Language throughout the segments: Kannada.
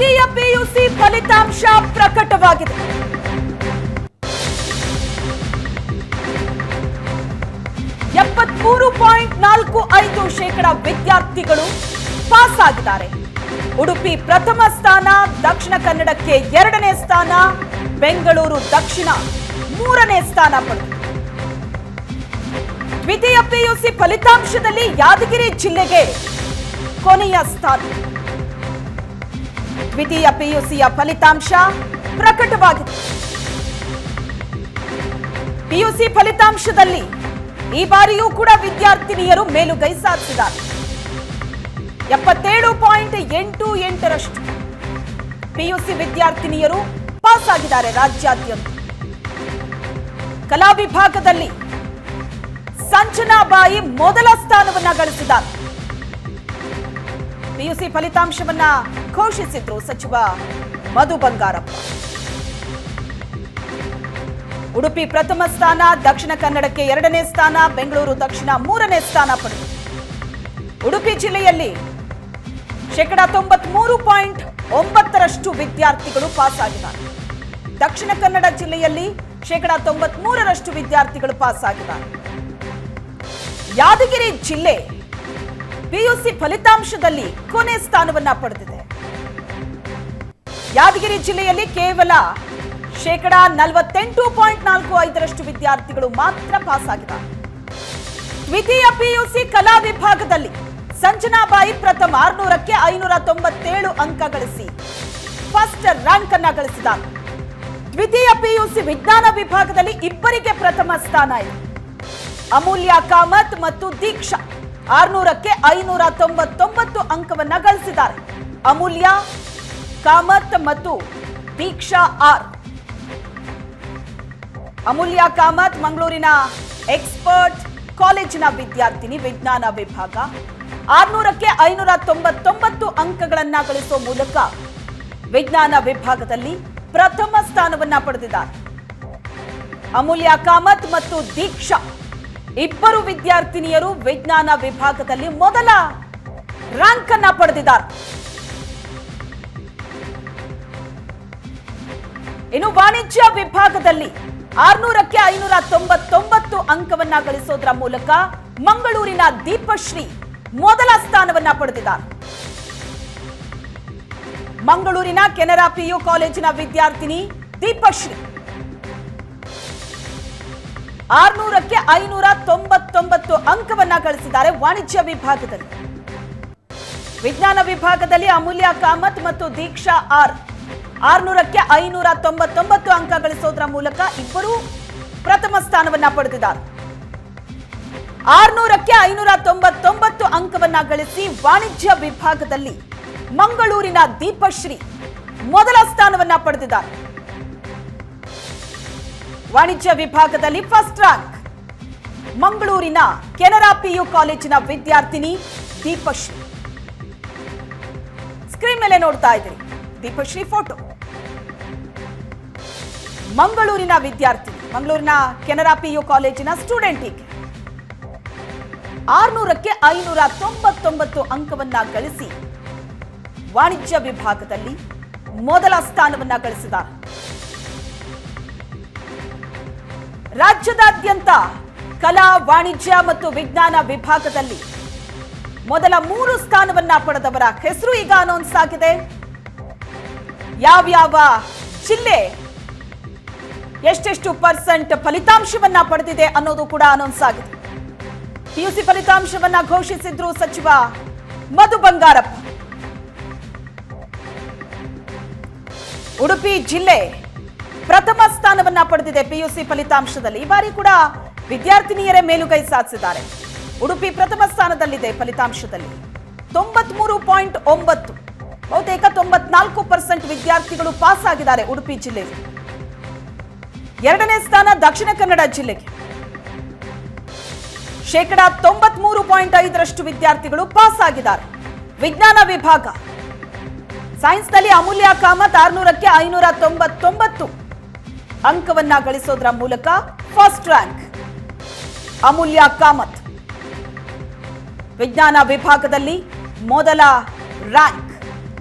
ದ್ವಿತೀಯ ಪಿಯುಸಿ ಫಲಿತಾಂಶ ಪ್ರಕಟವಾಗಿದೆ. ಎಪ್ಪತ್ಮೂರು ಪಾಯಿಂಟ್ ನಾಲ್ಕು ಐದು ಶೇಕಡ ವಿದ್ಯಾರ್ಥಿಗಳು ಪಾಸ್ ಆಗಿದ್ದಾರೆ ಉಡುಪಿ ಪ್ರಥಮ ಸ್ಥಾನ, ದಕ್ಷಿಣ ಕನ್ನಡಕ್ಕೆ ಎರಡನೇ ಸ್ಥಾನ, ಬೆಂಗಳೂರು ದಕ್ಷಿಣ ಮೂರನೇ ಸ್ಥಾನ ಪಡೆದಿದೆ. ದ್ವಿತೀಯ ಪಿಯುಸಿ ಫಲಿತಾಂಶದಲ್ಲಿ ಯಾದಗಿರಿ ಜಿಲ್ಲೆಗೆ ಕೊನೆಯ ಸ್ಥಾನ. ದ್ವಿತೀಯ ಪಿಯುಸಿಯ ಫಲಿತಾಂಶ ಪ್ರಕಟವಾಗಿದೆ. ಪಿಯುಸಿ ಫಲಿತಾಂಶದಲ್ಲಿ ಈ ಬಾರಿಯೂ ಕೂಡ ವಿದ್ಯಾರ್ಥಿನಿಯರು ಮೇಲುಗೈ ಸಾಧಿಸಿದ್ದಾರೆ. ಎಪ್ಪತ್ತೇಳು ಪಾಯಿಂಟ್ ಎಂಟು ಎಂಟರಷ್ಟು ಪಿಯುಸಿ ವಿದ್ಯಾರ್ಥಿನಿಯರು ಪಾಸ್ ಆಗಿದ್ದಾರೆ ರಾಜ್ಯಾದ್ಯಂತ. ಕಲಾ ವಿಭಾಗದಲ್ಲಿ ಸಂಜನಾಬಾಯಿ ಮೊದಲ ಸ್ಥಾನವನ್ನ ಗಳಿಸಿದ್ದಾರೆ. ಪಿಯುಸಿ ಫಲಿತಾಂಶವನ್ನ ಘೋಷಿಸಿದ್ರು ಸಚಿವ ಮಧು ಬಂಗಾರಪ್ಪ. ಉಡುಪಿ ಪ್ರಥಮ ಸ್ಥಾನ, ದಕ್ಷಿಣ ಕನ್ನಡಕ್ಕೆ ಎರಡನೇ ಸ್ಥಾನ, ಬೆಂಗಳೂರು ದಕ್ಷಿಣ ಮೂರನೇ ಸ್ಥಾನ ಪಡೆದಿದೆ. ಉಡುಪಿ ಜಿಲ್ಲೆಯಲ್ಲಿ ಶೇಕಡ ತೊಂಬತ್ಮೂರು ಪಾಯಿಂಟ್ ಒಂಬತ್ತರಷ್ಟು ವಿದ್ಯಾರ್ಥಿಗಳು ಪಾಸ್ ಆಗಿದ್ದಾರೆ ದಕ್ಷಿಣ ಕನ್ನಡ ಜಿಲ್ಲೆಯಲ್ಲಿ ಶೇಕಡ ತೊಂಬತ್ಮೂರರಷ್ಟು ವಿದ್ಯಾರ್ಥಿಗಳು ಪಾಸ್ ಆಗಿದ್ದಾರೆ ಯಾದಗಿರಿ ಜಿಲ್ಲೆ ಪಿಯುಸಿ ಫಲಿತಾಂಶದಲ್ಲಿ ಕೊನೆ ಸ್ಥಾನವನ್ನ ಪಡೆದಿದೆ. ಯಾದಗಿರಿ ಜಿಲ್ಲೆಯಲ್ಲಿ ಕೇವಲ ಶೇಕಡ ನಲವತ್ತೆಂಟು ಪಾಯಿಂಟ್ ನಾಲ್ಕು ಐದರಷ್ಟು ವಿದ್ಯಾರ್ಥಿಗಳು ಮಾತ್ರ ಪಾಸ್ ಆಗಿದ್ದಾರೆ ದ್ವಿತೀಯ ಪಿಯುಸಿ ಕಲಾ ವಿಭಾಗದಲ್ಲಿ ಸಂಜನಾಬಾಯಿ ಪ್ರಥಮ ಆರ್ನೂರಕ್ಕೆ ಐನೂರ ತೊಂಬತ್ತೇಳು ಅಂಕ ಗಳಿಸಿ ಫಸ್ಟ್ ರ್ಯಾಂಕ್ ಅನ್ನ ಗಳಿಸಿದ್ದಾರೆ. ದ್ವಿತೀಯ ಪಿಯುಸಿ ವಿಜ್ಞಾನ ವಿಭಾಗದಲ್ಲಿ ಇಬ್ಬರಿಗೆ ಪ್ರಥಮ ಸ್ಥಾನ ಇದೆ. ಅಮೂಲ್ಯ ಕಾಮತ್ ಮತ್ತು ದೀಕ್ಷಾ ಆರ್ನೂರಕ್ಕೆ ಐನೂರ ತೊಂಬತ್ತೊಂಬತ್ತು ಅಂಕವನ್ನ ಗಳಿಸಿದ್ದಾರೆ. ಅಮೂಲ್ಯ, ಕಾಮತ್ ಮತ್ತು ದೀಕ್ಷಾ ಆರ್. ಅಮೂಲ್ಯ, ಕಾಮತ್, ಮಂಗಳೂರಿನ ಎಕ್ಸ್ಪರ್ಟ್ ಕಾಲೇಜಿನ ವಿದ್ಯಾರ್ಥಿನಿ ವಿಜ್ಞಾನ ವಿಭಾಗ. ಆರ್ನೂರಕ್ಕೆ ಐನೂರ ತೊಂಬತ್ತೊಂಬತ್ತು ಅಂಕಗಳನ್ನ ಗಳಿಸುವ ಮೂಲಕ ವಿಜ್ಞಾನ ವಿಭಾಗದಲ್ಲಿ ಪ್ರಥಮ ಸ್ಥಾನವನ್ನ ಪಡೆದಿದ್ದಾರೆ. ಅಮೂಲ್ಯ, ಕಾಮತ್ ಮತ್ತು ದೀಕ್ಷಾ ಇಬ್ಬರು ವಿದ್ಯಾರ್ಥಿನಿಯರು ವಿಜ್ಞಾನ ವಿಭಾಗದಲ್ಲಿ ಮೊದಲ ರ್ಯಾಂಕ್ ಅನ್ನ ಪಡೆದಿದ್ದಾರೆ. ಇನ್ನು ವಾಣಿಜ್ಯ ವಿಭಾಗದಲ್ಲಿ ಆರ್ನೂರಕ್ಕೆ ಐನೂರ ತೊಂಬತ್ತೊಂಬತ್ತು ಅಂಕವನ್ನ ಗಳಿಸೋದ್ರ ಮೂಲಕ ಮಂಗಳೂರಿನ ದೀಪಶ್ರೀ ಮೊದಲ ಸ್ಥಾನವನ್ನ ಪಡೆದಿದ್ದಾರೆ. ಮಂಗಳೂರಿನ ಕೆನರಾ ಪಿಯು ಕಾಲೇಜಿನ ವಿದ್ಯಾರ್ಥಿನಿ ದೀಪಶ್ರೀ. ಆರ್ನೂರಕ್ಕೆ ಐನೂರ ತೊಂಬತ್ತೊಂಬತ್ತು ಅಂಕವನ್ನ ಗಳಿಸಿದ್ದಾರೆ ವಾಣಿಜ್ಯ ವಿಭಾಗದಲ್ಲಿ. ವಿಜ್ಞಾನ ವಿಭಾಗದಲ್ಲಿ ಅಮೂಲ್ಯ ಕಾಮತ್ ಮತ್ತು ದೀಕ್ಷಾ ಆರ್. ಆರ್ನೂರಕ್ಕೆ ಐನೂರ ತೊಂಬತ್ತೊಂಬತ್ತು ಅಂಕ ಗಳಿಸೋದ್ರ ಮೂಲಕ ಇಬ್ಬರು ಪ್ರಥಮ ಸ್ಥಾನವನ್ನ ಪಡೆದಿದ್ದಾರೆ. ಆರ್ನೂರಕ್ಕೆ ಐನೂರ ತೊಂಬತ್ತೊಂಬತ್ತು ಅಂಕವನ್ನ ಗಳಿಸಿ ವಾಣಿಜ್ಯ ವಿಭಾಗದಲ್ಲಿ ಮಂಗಳೂರಿನ ದೀಪಶ್ರೀ ಮೊದಲ ಸ್ಥಾನವನ್ನ ಪಡೆದಿದ್ದಾರೆ. ವಾಣಿಜ್ಯ ವಿಭಾಗದಲ್ಲಿ ಫಸ್ಟ್ ರ್ಯಾಂಕ್ ಮಂಗಳೂರಿನ ಕೆನರಾ ಪಿಯು ಕಾಲೇಜಿನ ವಿದ್ಯಾರ್ಥಿನಿ ದೀಪಶ್ರೀ. ಸ್ಕ್ರೀನ್ ಮೇಲೆ ನೋಡ್ತಾ ಇದ್ದೀರಿ ದೀಪಶ್ರೀ ಫೋಟೋ ಮಂಗಳೂರಿನ ವಿದ್ಯಾರ್ಥಿ ಮಂಗಳೂರಿನ ಕೆನರಾ ಪಿಯು ಕಾಲೇಜಿನ ಸ್ಟೂಡೆಂಟ್ ಈಕೆ ಆರ್ನೂರಕ್ಕೆ ಐನೂರ ತೊಂಬತ್ತೊಂಬತ್ತು ಅಂಕವನ್ನ ಗಳಿಸಿ ವಾಣಿಜ್ಯ ವಿಭಾಗದಲ್ಲಿ ಮೊದಲ ಸ್ಥಾನವನ್ನ ಗಳಿಸಿದ್ದಾರೆ. ರಾಜ್ಯದಾದ್ಯಂತ ಕಲಾ, ವಾಣಿಜ್ಯ ಮತ್ತು ವಿಜ್ಞಾನ ವಿಭಾಗದಲ್ಲಿ ಮೊದಲ ಮೂರು ಸ್ಥಾನವನ್ನ ಪಡೆದವರ ಹೆಸರು ಈಗ ಅನೌನ್ಸ್ ಆಗಿದೆ. ಯಾವ್ಯಾವ ಜಿಲ್ಲೆ ಎಷ್ಟೆಷ್ಟು ಪರ್ಸೆಂಟ್ ಫಲಿತಾಂಶವನ್ನ ಪಡೆದಿದೆ ಅನ್ನೋದು ಕೂಡ ಅನೌನ್ಸ್ ಆಗಿದೆ. ಪಿಯುಸಿ ಫಲಿತಾಂಶವನ್ನ ಘೋಷಿಸಿದ್ರು ಸಚಿವ ಮಧು ಬಂಗಾರಪ್ಪ. ಉಡುಪಿ ಜಿಲ್ಲೆ ಪ್ರಥಮ ಸ್ಥಾನವನ್ನ ಪಡೆದಿದೆ ಪಿಯುಸಿ ಫಲಿತಾಂಶದಲ್ಲಿ. ಈ ಬಾರಿ ಕೂಡ ವಿದ್ಯಾರ್ಥಿನಿಯರೇ ಮೇಲುಗೈ ಸಾಧಿಸಿದ್ದಾರೆ. ಉಡುಪಿ ಪ್ರಥಮ ಸ್ಥಾನದಲ್ಲಿದೆ ಫಲಿತಾಂಶದಲ್ಲಿ. ತೊಂಬತ್ಮೂರು ಪಾಯಿಂಟ್ ಒಂಬತ್ತು. ಬಹುತೇಕ ತೊಂಬತ್ನಾಲ್ಕು ಪರ್ಸೆಂಟ್ ವಿದ್ಯಾರ್ಥಿಗಳು ಪಾಸ್ ಆಗಿದ್ದಾರೆ ಉಡುಪಿ ಜಿಲ್ಲೆಗೆ. ಎರಡನೇ ಸ್ಥಾನ ದಕ್ಷಿಣ ಕನ್ನಡ ಜಿಲ್ಲೆಗೆ. ಶೇಕಡ ತೊಂಬತ್ಮೂರು ಪಾಯಿಂಟ್ ಐದರಷ್ಟು ವಿದ್ಯಾರ್ಥಿಗಳು ಪಾಸ್ ಆಗಿದ್ದಾರೆ. ವಿಜ್ಞಾನ ವಿಭಾಗ. ಸೈನ್ಸ್ನಲ್ಲಿ ಅಮೂಲ್ಯ ಕಾಮತ್ ಆರ್ನೂರಕ್ಕೆ ಐನೂರ ತೊಂಬತ್ತೊಂಬತ್ತು. ಅಂಕವನ್ನ ಗಳಿಸೋದ್ರ ಮೂಲಕ ಫಸ್ಟ್ ರ್ಯಾಂಕ್. ಅಮೂಲ್ಯ ಕಾಮತ್. ವಿಜ್ಞಾನ ವಿಭಾಗದಲ್ಲಿ ಮೊದಲ ರ್ಯಾಂಕ್.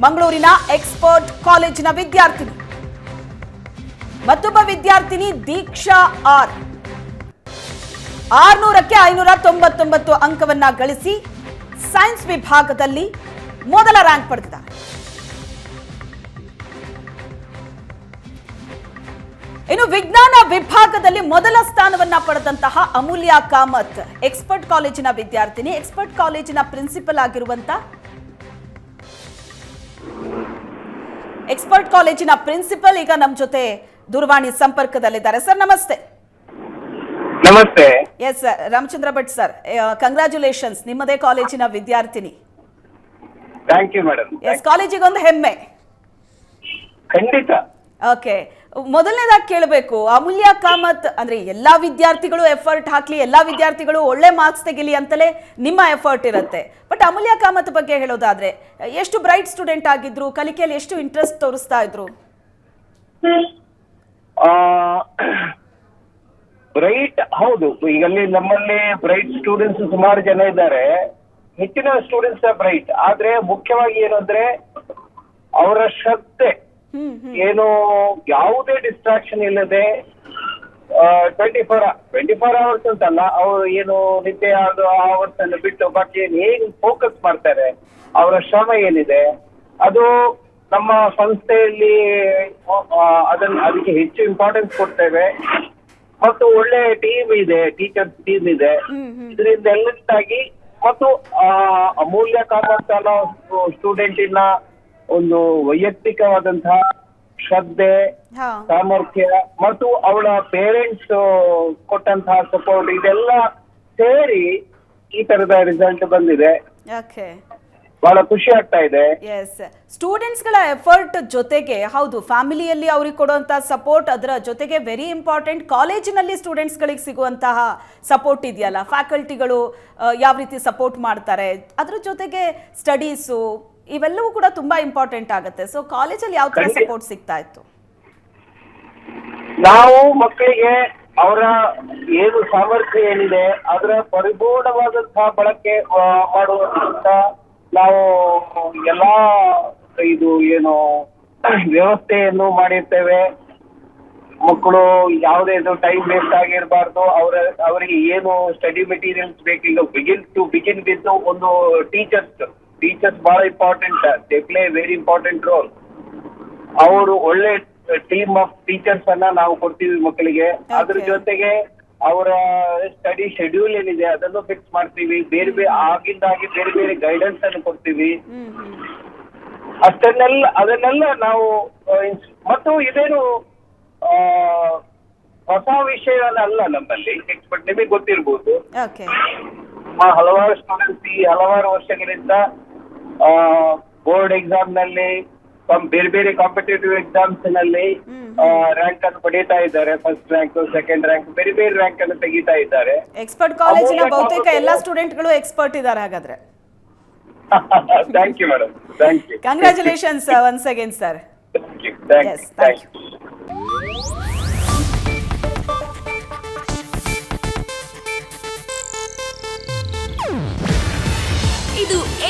ಮಂಗಳೂರಿನ ಎಕ್ಸ್ಪರ್ಟ್ ಕಾಲೇಜಿನ ವಿದ್ಯಾರ್ಥಿನಿ. ಮತ್ತೊಬ್ಬ ವಿದ್ಯಾರ್ಥಿನಿ ದೀಕ್ಷಾ ಆರ್. ಆರ್ನೂರಕ್ಕೆ ಐನೂರ ತೊಂಬತ್ತೊಂಬತ್ತು ಅಂಕವನ್ನ ಗಳಿಸಿ ಸೈನ್ಸ್ ವಿಭಾಗದಲ್ಲಿ ಮೊದಲ ರ್ಯಾಂಕ್ ಪಡೆದಿದ್ದಾರೆ. ಇನ್ನು ವಿಜ್ಞಾನ ವಿಭಾಗದಲ್ಲಿ ಮೊದಲ ಸ್ಥಾನವನ್ನ ಪಡೆದಂತಹ ಅಮೂಲ್ಯ ಕಾಮತ್ ಎಕ್ಸ್ಪರ್ಟ್ ಕಾಲೇಜಿನ ವಿದ್ಯಾರ್ಥಿನಿ ಎಕ್ಸ್ಪರ್ಟ್ ಕಾಲೇಜಿನ ಪ್ರಿನ್ಸಿಪಲ್ ಆಗಿರುವಂತ ಎಕ್ಸ್ಪರ್ಟ್ ಕಾಲೇಜಿನ ಪ್ರಿನ್ಸಿಪಲ್ ಈಗ ನಮ್ಮ ಜೊತೆ ದೂರವಾಣಿ ಸಂಪರ್ಕದಲ್ಲಿದ್ದಾರೆ. ಸರ್ ನಮಸ್ತೆ. ನಮಸ್ತೆ. Yes sir Ramachandra Bhat sir congratulations ನಿಮ್ಮದೇ ಕಾಲೇಜಿನ ವಿದ್ಯಾರ್ಥಿನಿ. ಥ್ಯಾಂಕ್ ಯು ಮೇಡಮ್ ಎಸ್ ಕಾಲೇಜಿಗೊಂದು ಹೆಮ್ಮೆ. ಖಂಡಿತ. ಓಕೆ ಮೊದಲನೇದಾಗಿ ಕೇಳಬೇಕು, ಅಮೂಲ್ಯ ಕಾಮತ್ ಅಂದ್ರೆ ಎಲ್ಲಾ ವಿದ್ಯಾರ್ಥಿಗಳು ಎಫರ್ಟ್ ಹಾಕ್ಲಿ, ಎಲ್ಲಾ ವಿದ್ಯಾರ್ಥಿಗಳು ಒಳ್ಳೆ ಮಾರ್ಕ್ಸ್ ತೆಗಿಲಿ ಅಂತಲೇ ನಿಮ್ಮ ಎಫರ್ಟ್ ಇರುತ್ತೆ. ಬಟ್ ಅಮೂಲ್ಯ ಕಾಮತ್ ಬಗ್ಗೆ ಹೇಳೋದಾದ್ರೆ, ಎಷ್ಟು ಬ್ರೈಟ್ ಸ್ಟೂಡೆಂಟ್ ಆಗಿದ್ರು, ಕಲಿಕೆಯಲ್ಲಿ ಎಷ್ಟು ಇಂಟ್ರೆಸ್ಟ್ ತೋರಿಸ್ತಾ ಇದ್ರು? ಬ್ರೈಟ್ ಹೌದು. ಈಗ ನಮ್ಮಲ್ಲಿ ಬ್ರೈಟ್ ಸ್ಟೂಡೆಂಟ್ಸ್ ಸುಮಾರು ಜನ ಇದ್ದಾರೆ. ಹೆಚ್ಚಿನ ಸ್ಟೂಡೆಂಟ್ಸ್ ಬ್ರೈಟ್ ಆದ್ರೆ ಮುಖ್ಯವಾಗಿ ಏನಂದ್ರೆ ಅವರ ಶ್ರದ್ಧೆ. ಏನು ಯಾವುದೇ ಡಿಸ್ಟ್ರಾಕ್ಷನ್ ಇಲ್ಲದೆ twenty four twenty four hours ಅಂತಲ್ಲ ಅವರು ಏನು ನಿದ್ದೆ ಅದು ಅವರ್ಸ್ ಅನ್ನು ಬಿಟ್ಟು ಬಾಕಿ ಏನು ಫೋಕಸ್ ಮಾಡ್ತಾರೆ ಅವರ ಶ್ರಮ ಏನಿದೆ ಅದು ನಮ್ಮ ಸಂಸ್ಥೆಯಲ್ಲಿ ಅದನ್ನ ಅದಕ್ಕೆ ಹೆಚ್ಚು ಇಂಪಾರ್ಟೆನ್ಸ್ ಕೊಡ್ತೇವೆ. ಮತ್ತು ಒಳ್ಳೆ ಟೀಮ್ ಇದೆ ಟೀಚರ್ಸ್ ಟೀಮ್ ಇದೆ. ಇದರಿಂದ ಎಲ್ಲದಾಗಿ ಮತ್ತು ಅಮೂಲ್ಯ ಕಾಮತ್ ಸ್ಟೂಡೆಂಟ್ ಸ್ಟೂಡೆಂಟಿನ ಒಂದು ವೈಯಕ್ತಿಕವಾದಂತಹ ಶ್ರದ್ಧೆ ಸಾಮರ್ಥ್ಯ ಮತ್ತು ಅವಳ ಪೇರೆಂಟ್ಸ್ ಕೊಟ್ಟಂತಹ ಸಪೋರ್ಟ್ ಇದೆಲ್ಲ ಸೇರಿ ಈ ತರದ ರಿಸಲ್ಟ್ ಬಂದಿದೆ. ಬಹಳ ಖುಷಿ ಆಗ್ತಾ ಇದೆ. ಎಸ್ ಸ್ಟೂಡೆಂಟ್ಸ್ಗಳ ಎಫರ್ಟ್ ಜೊತೆಗೆ ಹೌದು ಫ್ಯಾಮಿಲಿಯಲ್ಲಿ ಅವ್ರಿಗೆ ಕೊಡುವಂತಹ ಸಪೋರ್ಟ್ ಅದರ ಜೊತೆಗೆ ವೆರಿ ಇಂಪಾರ್ಟೆಂಟ್ ಕಾಲೇಜಿನಲ್ಲಿ ಸ್ಟೂಡೆಂಟ್ಸ್ಗಳಿಗೆ ಸಿಗುವಂತಹ ಸಪೋರ್ಟ್ ಇದೆಯಲ್ಲ? ಫ್ಯಾಕಲ್ಟಿಗಳು ಯಾವ ರೀತಿ ಸಪೋರ್ಟ್ ಮಾಡ್ತಾರೆ? ಅದ್ರ ಜೊತೆಗೆ ಸ್ಟಡೀಸು ಇವೆಲ್ಲವೂ ಕೂಡ ತುಂಬಾ ಇಂಪಾರ್ಟೆಂಟ್ ಆಗುತ್ತೆ. ಸೊ ಕಾಲೇಜಲ್ಲಿ ಯಾವ ತರ ಸಪೋರ್ಟ್ ಸಿಗ್ತಾ ಇತ್ತು? ನಾವು ಮಕ್ಕಳಿಗೆ ಅವರ ಏನು ಸಾಮರ್ಥ್ಯ ಏನಿದೆ ಅದರ ಪರಿಪೂರ್ಣವಾದಂತಹ ಬಳಕೆ ಮಾಡುವಂತ ನಾವು ಎಲ್ಲಾ ಇದು ಏನು ವ್ಯವಸ್ಥೆಯನ್ನು ಮಾಡಿರ್ತೇವೆ. ಮಕ್ಕಳು ಯಾವುದೇ ಇದು ಟೈಮ್ ವೇಸ್ಟ್ ಆಗಿರಬಾರ್ದು ಅವರ ಅವರಿಗೆ ಏನು ಸ್ಟಡಿ ಮೆಟೀರಿಯಲ್ಸ್ ಬೇಕು ಈಗ ಬಿಗಿನ್ ಟು ಬಿಗಿನ್ ವಿತ್ ಒಂದು ಟೀಚರ್ಸ್ ಟೀಚರ್ಸ್ ಬಹಳ important they play very important role ಅವರು ಒಳ್ಳೆ ಟೀಮ್ ಆಫ್ ಟೀಚರ್ಸ್ ಅನ್ನ ನಾವು ಕೊಡ್ತೀವಿ ಮಕ್ಕಳಿಗೆ. ಅದ್ರ ಜೊತೆಗೆ ಅವರ ಸ್ಟಡಿ ಶೆಡ್ಯೂಲ್ ಏನಿದೆ ಅದನ್ನು ಫಿಕ್ಸ್ ಮಾಡ್ತೀವಿ. ಬೇರೆ ಬೇರೆ ಆಗಿಂದಾಗಿ ಬೇರೆ ಬೇರೆ ಗೈಡೆನ್ಸ್ ಅನ್ನು ಕೊಡ್ತೀವಿ. ಅಷ್ಟನ್ನೆಲ್ಲ ಅದನ್ನೆಲ್ಲ ನಾವು ಮತ್ತು ಇದೇನು ಆ, ವಿಷಯ ಅಲ್ಲ ನಮ್ಮಲ್ಲಿ. ಎಕ್ಸ್ಪರ್ಟ್ ನಿಮಗೆ ಗೊತ್ತಿರ್ಬೋದು. ಹಲವಾರು ಸ್ಟೂಡೆಂಟ್ಸ್ ಈ ಹಲವಾರು ವರ್ಷಗಳಿಂದ ಬೋರ್ಡ್ ಎಕ್ಸಾಮ್ನಲ್ಲಿ ಬೇರೆ ಬೇರೆ ಕಾಂಪಿಟೇಟಿವ್ ಎಕ್ಸಾಮ್ಸ್ನಲ್ಲಿ. ರ್ಯಾಂಕ್ ಅನ್ನು ಪಡೀತಾ ಇದ್ದಾರೆ. ಫಸ್ಟ್ ರ್ಯಾಂಕ್ ಸೆಕೆಂಡ್ ರ್ಯಾಂಕ್ ಬೇರೆ ಬೇರೆ ರ್ಯಾಂಕ್ ಅನ್ನು ತೆಗಿತಾ ಇದ್ದಾರೆ. ಎಕ್ಸ್ಪರ್ಟ್ ಕಾಲೇಜಿನ ಬಹುತೇಕ ಸ್ಟೂಡೆಂಟ್ಗಳು ಸ್ಟೂಡೆಂಟ್ಗಳು ಎಕ್ಸ್ಪರ್ಟ್ ಇದ್ದಾರೆ ಹಾಗಾದ್ರೆ. Thank you madam thank you congratulations once again sir thank you thank you